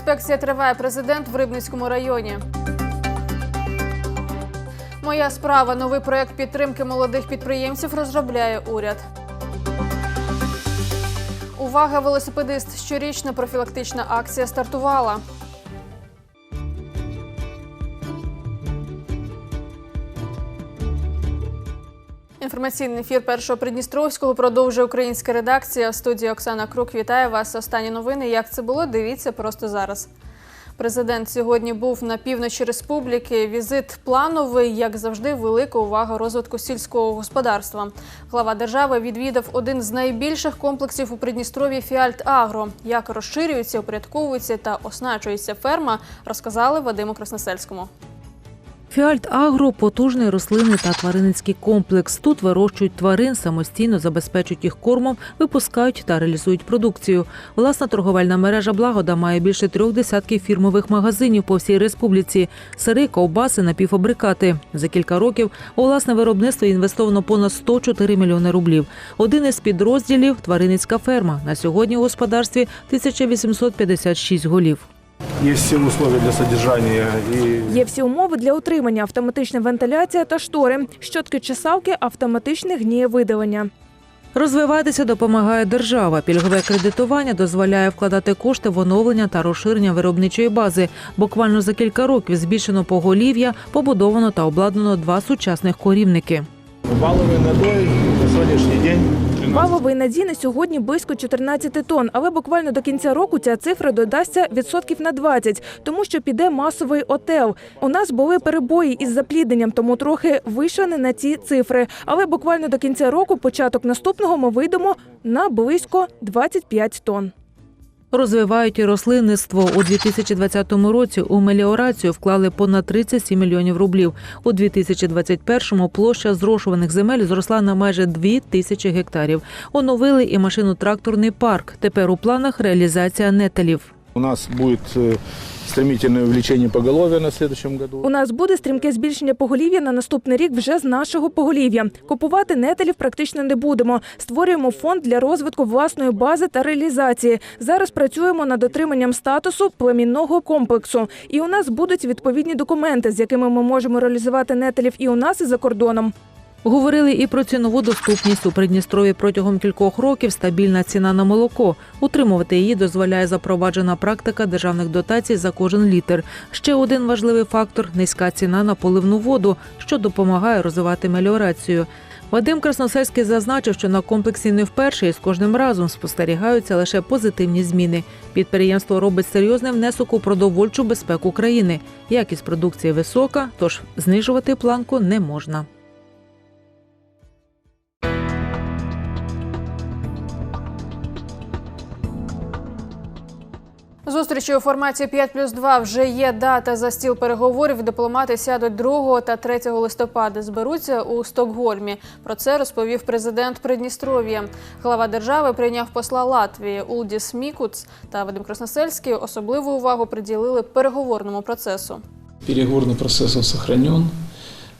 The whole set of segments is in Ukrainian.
Інспекція триває президент в Рибницькому районі. Моя справа. Новий проект підтримки молодих підприємців розробляє уряд. Увага, велосипедист! Щорічна профілактична акція стартувала. Інформаційний ефір першого Придністровського продовжує українська редакція. В студії Оксана Крук вітає вас. Останні новини. Як це було? Дивіться просто зараз. Президент сьогодні був на півночі республіки. Візит плановий, як завжди, велика увага розвитку сільського господарства. Глава держави відвідав один з найбільших комплексів у Придністров'ї Фіальт Агро. Як розширюється, упорядковується та оснащується ферма, розказали Вадиму Красносельському. Фіальт Агро потужний рослинний та тваринницький комплекс. Тут вирощують тварин, самостійно забезпечують їх кормом, випускають та реалізують продукцію. Власна торговельна мережа Благода має більше трьох десятків фірмових магазинів по всій республіці. Сири, ковбаси, напівфабрикати. За кілька років у власне виробництво інвестовано понад 104 мільйони рублів. Один із підрозділів тваринницька ферма. На сьогодні у господарстві 1856 голів. Есть все условия для содержания и Є всі умови для утримання: автоматична вентиляція та штори, щотки чесалки, автоматичне гнієвидалення. Розвиватися допомагає держава. Пільгове кредитування дозволяє вкладати кошти в оновлення та розширення виробничої бази. Буквально за кілька років збільшено поголів'я, побудовано та обладнано два сучасних корівники. валовый надой на сегодняшний день. Валовий надій на сьогодні близько 14 тонн, але буквально до кінця року ця цифра додасться відсотків на 20, тому що піде масовий отел. У нас були перебої із заплідненням, тому трохи вийшли на ці цифри. Але буквально до кінця року, початок наступного, ми вийдемо на близько 25 тонн. Розвивають і рослинництво у 2020 році. У меліорацію вклали понад 37 мільйонів рублів. У 2021-му площа зрошуваних земель зросла на майже 2 тисячі гектарів. Оновили і машино-тракторний парк. Тепер у планах реалізація нетелів. У нас будет э, стремительное увеличение поголовья на следующем году. У нас буде стрімке збільшення поголів'я на наступний рік вже з нашого поголів'я. Купувати нетелів практично не будемо. Створюємо фонд для розвитку власної бази та реалізації. Зараз працюємо над отриманням статусу племінного комплексу. І у нас будуть відповідні документи, з якими ми можемо реалізувати нетелів і у нас, і за кордоном. Говорили і про цінову доступність у Придністрові протягом кількох років. Стабільна ціна на молоко. Утримувати її дозволяє запроваджена практика державних дотацій за кожен літр. Ще один важливий фактор низька ціна на поливну воду, що допомагає розвивати меліорацію. Вадим Красносельський зазначив, що на комплексі не вперше і з кожним разом спостерігаються лише позитивні зміни. Підприємство робить серйозний внесок у продовольчу безпеку країни. Якість продукції висока, тож знижувати планку не можна. Зустрічі у форматі 5 плюс 2 вже є дата за стіл переговорів. Дипломати сядуть 2 та 3 листопада. Зберуться у Стокгольмі. Про це розповів президент Придністров'я. Глава держави прийняв посла Латвії Улдіс Мікуц та Вадим Красносельський. Особливу увагу приділили переговорному процесу. Переговорный процесс он.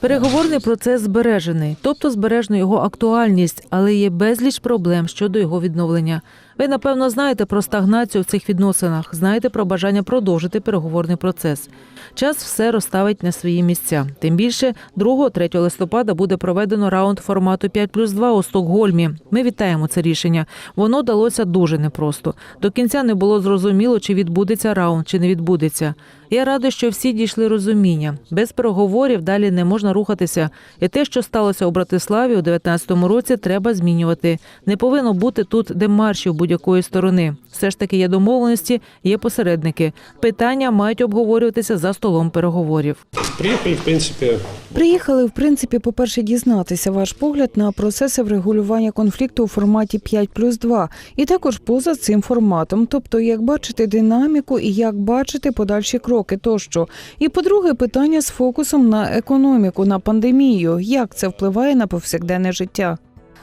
Переговорний процес збережений, тобто збережено його актуальність, але є безліч проблем щодо його відновлення. Ви напевно знаєте про стагнацію в цих відносинах, знаєте про бажання продовжити переговорний процес. Час все розставить на свої місця. Тим більше 2-3 листопада буде проведено раунд формату 5 плюс 2 у Стокгольмі. Ми вітаємо це рішення. Воно далося дуже непросто. До кінця не було зрозуміло, чи відбудеться раунд, чи не відбудеться. Я радий, що всі дійшли розуміння. Без переговорів далі не можна рухатися. І те, що сталося у Братиславі у 19-му році, треба змінювати. Не повинно бути тут демаршів будь-якої сторони. Все ж таки є домовленості, є посередники. Питання мають обговорюватися за столом переговорів. Приехали, в принципе, Приїхали, в принципі, по-перше, дізнатися ваш погляд на процеси врегулювання конфлікту у форматі 5 плюс 2 і також поза цим форматом, тобто як бачити динаміку і як бачити подальші кроки тощо. І по-друге, питання з фокусом на економіку, на пандемію, як це впливає на повсякденне життя.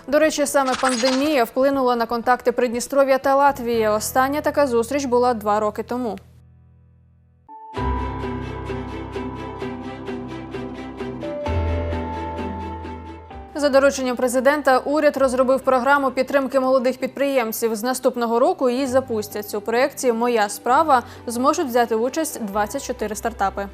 До речі, саме пандемія вплинула на контакти Придністров'я та Латвії. Остання така зустріч була два роки тому. За дорученням президента уряд розробив програму підтримки молодих підприємців. З наступного року її запустять. У проєкті Моя справа зможуть взяти участь 24 стартапи.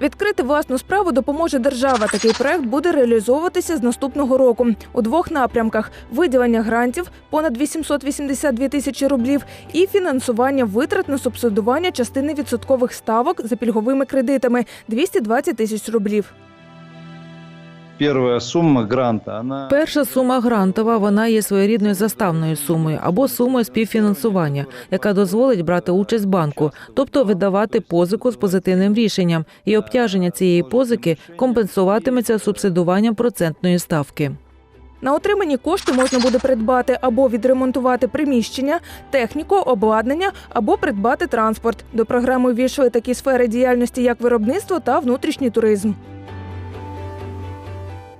Відкрити власну справу допоможе держава. Такий проект буде реалізовуватися з наступного року у двох напрямках: виділення грантів понад 882 тисячі рублів і фінансування витрат на субсидування частини відсоткових ставок за пільговими кредитами 220 тисяч рублів. Первая сумма гранта, она Перша сума грантова вона є своєрідною заставною сумою або сумою співфінансування, яка дозволить брати участь банку, тобто видавати позику з позитивним рішенням, і обтяження цієї позики компенсуватиметься субсидуванням процентної ставки. На отримані кошти можна буде придбати або відремонтувати приміщення, техніку, обладнання або придбати транспорт. До програми увійшли такі сфери діяльності, як виробництво та внутрішній туризм.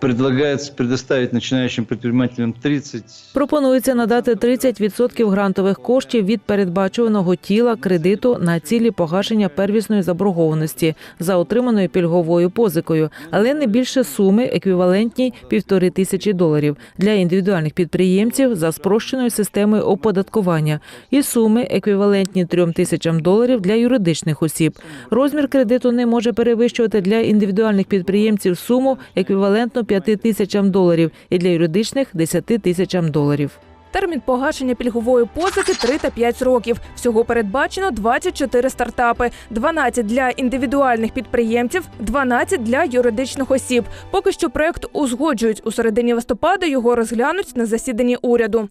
Предлагается предоставить начинающим предпринимателям 30 Пропонується надати 30% грантових коштів від передбачуваного тіла кредиту на цілі погашення первісної заборгованості за отриманою пільговою позикою, але не більше суми еквівалентній півтори тисячі доларів для індивідуальних підприємців за спрощеною системою оподаткування і суми еквівалентні трьом тисячам доларів для юридичних осіб. Розмір кредиту не може перевищувати для індивідуальних підприємців суму еквівалентну 5 тисячам доларів і для юридичних 10 тисячам доларів. Термін погашення пільгової позики 3 та 5 років. Всього передбачено 24 стартапи, 12 для індивідуальних підприємців, 12 для юридичних осіб. Поки що проект узгоджують. У середині листопада його розглянуть на засіданні уряду.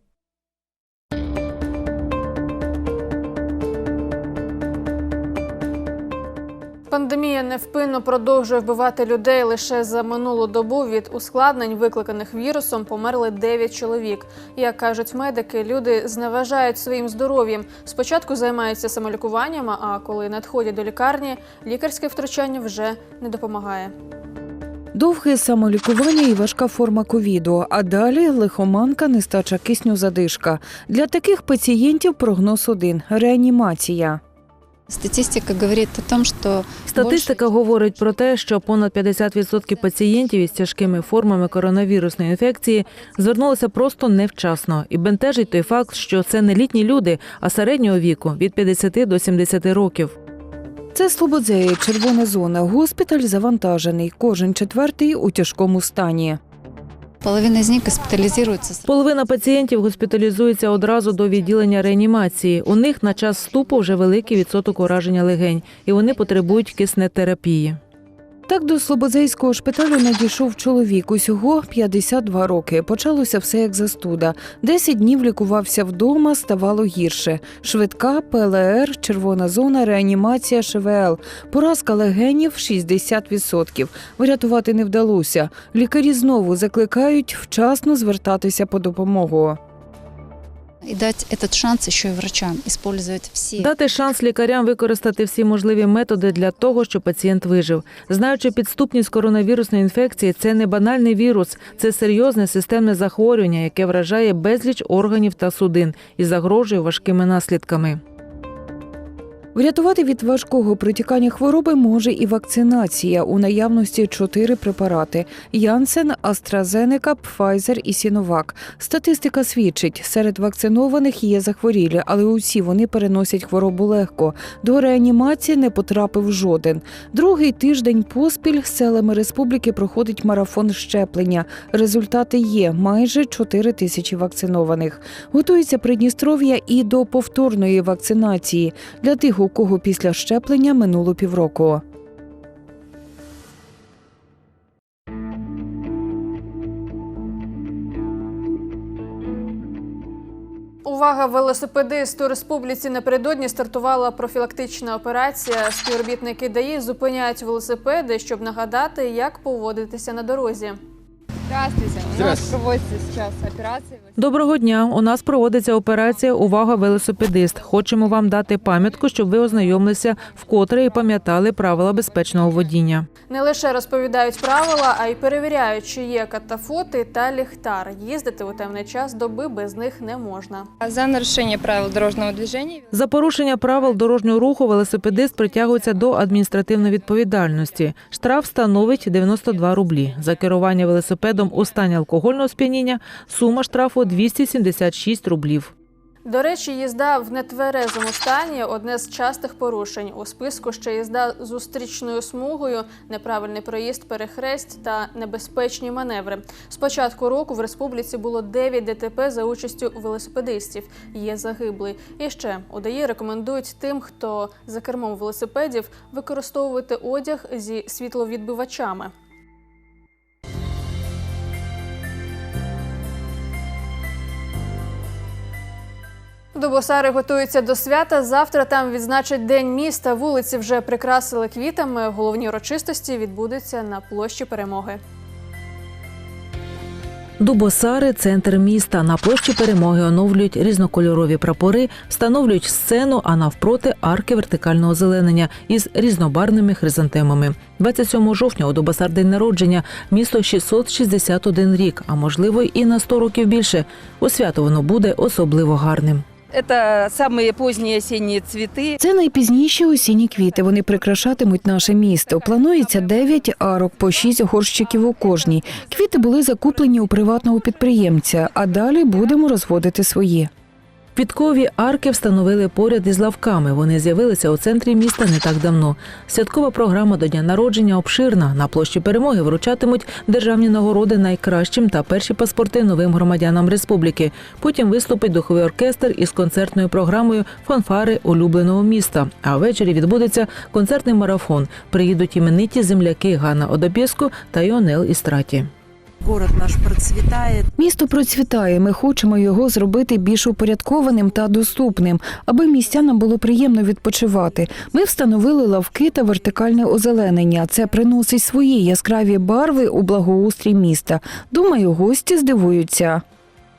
Пандемія невпинно продовжує вбивати людей. Лише за минулу добу від ускладнень, викликаних вірусом, померли 9 чоловік. Як кажуть медики, люди зневажають своїм здоров'ям. Спочатку займаються самолікуванням, а коли надходять до лікарні, лікарське втручання вже не допомагає. Довге самолікування і важка форма ковіду, а далі лихоманка, нестача кисню, задишка. Для таких пацієнтів прогноз один реанімація. Статистика говорит о том, что Статистика говорить про те, що понад 50% пацієнтів із тяжкими формами коронавірусної інфекції звернулися просто невчасно, і бентежить той факт, що це не літні люди, а середнього віку від 50 до 70 років. Це Слободзеї, червона зона. Госпіталь завантажений. Кожен четвертий у тяжкому стані. Половина з них госпіталізується. Половина пацієнтів госпіталізується одразу до відділення реанімації. У них на час вступу вже великий відсоток ураження легень, і вони потребують киснетерапії. Так до Слободзейського шпиталю надійшов чоловік. Усього 52 роки. Почалося все як застуда. 10 днів лікувався вдома, ставало гірше. Швидка, ПЛР, червона зона, реанімація, ШВЛ. Поразка легенів 60%. Врятувати не вдалося. Лікарі знову закликають вчасно звертатися по допомогу. И дати этот шанс ще й врачам использовать всі Дати шанс лікарям використати всі можливі методи для того, щоб пацієнт вижив. Знаючи підступність коронавірусної інфекції, це не банальний вірус, це серйозне системне захворювання, яке вражає безліч органів та судин і загрожує важкими наслідками. Врятувати від важкого протікання хвороби може і вакцинація. У наявності чотири препарати: Янсен, AstraZeneca, Pfizer і Сіновак. Статистика свідчить, серед вакцинованих є захворілі, але усі вони переносять хворобу легко. До реанімації не потрапив жоден. Другий тиждень поспіль селами республіки проходить марафон щеплення. Результати є майже 4 тисячі вакцинованих. Готується Придністров'я і до повторної вакцинації для тих, у кого після щеплення минуло півроку. Увага велосипедист у республіці напередодні стартувала профілактична операція. Співробітники ДАІ зупиняють велосипеди, щоб нагадати, як поводитися на дорозі. Здравствуйте. У нас проводится сейчас операция. Доброго дня. У нас проводиться операція Увага велосипедист. Хочемо вам дати пам'ятку, щоб ви ознайомилися вкотре і пам'ятали правила безпечного водіння. Не лише розповідають правила, а й перевіряють, чи є катафоти та ліхтар. Їздити у темний час доби без них не можна. За нарушение правил дорожного движения За порушення правил дорожнього руху велосипедист притягується до адміністративної відповідальності. Штраф становить 92 рублі. За керування велосипедом велосипедом у стані алкогольного сп'яніння, сума штрафу 276 рублів. До речі, їзда в нетверезому стані одне з частих порушень. У списку ще їзда зустрічною смугою, неправильний проїзд, перехресть та небезпечні маневри. З початку року в республіці було 9 ДТП за участю велосипедистів. Є загиблий. І ще УДАІ рекомендують тим, хто за кермом велосипедів, використовувати одяг зі світловідбивачами. Дубосари готуються до свята. Завтра там відзначать День міста. Вулиці вже прикрасили квітами. Головні урочистості відбудуться на площі перемоги. Дубосари центр міста. На площі перемоги оновлюють різнокольорові прапори, встановлюють сцену, а навпроти арки вертикального озеленення із різнобарвними хризантемами. 27 жовтня у Дубосар день народження. Місто 661 рік, а можливо і на 100 років більше. У свято воно буде особливо гарним. Это самые поздние осенние цветы. Це найпізніші осінні квіти. Вони прикрашатимуть наше місто. Планується 9 арок по 6 горщиків у кожній. Квіти були закуплені у приватного підприємця, а далі будемо розводити свої. Квіткові арки встановили поряд із лавками. Вони з'явилися у центрі міста не так давно. Святкова програма до дня народження обширна. На площі перемоги вручатимуть державні нагороди найкращим та перші паспорти новим громадянам республіки. Потім виступить духовий оркестр із концертною програмою Фанфари улюбленого міста. А ввечері відбудеться концертний марафон. Приїдуть імениті земляки Ганна Одобєско та Іонел Істраті. Город наш процвітає. Місто процвітає. Ми хочемо його зробити більш упорядкованим та доступним, аби містянам було приємно відпочивати. Ми встановили лавки та вертикальне озеленення. Це приносить свої яскраві барви у благоустрій міста. Думаю, гості здивуються.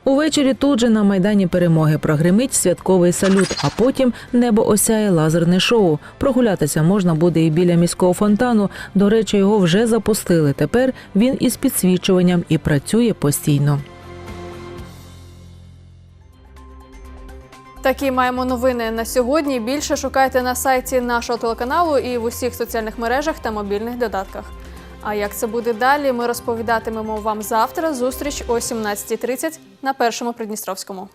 Увечері тут же на майдані перемоги прогримить святковий салют, а потім небо осяє лазерне шоу. Прогулятися можна буде і біля міського фонтану. До речі, його вже запустили. Тепер він із підсвічуванням і працює постійно. Такі маємо новини на сьогодні. Більше шукайте на сайті нашого телеканалу і в усіх соціальних мережах та мобільних додатках. А як це буде далі, ми розповідатимемо вам завтра. Зустріч о 17.30 на першому Придністровському.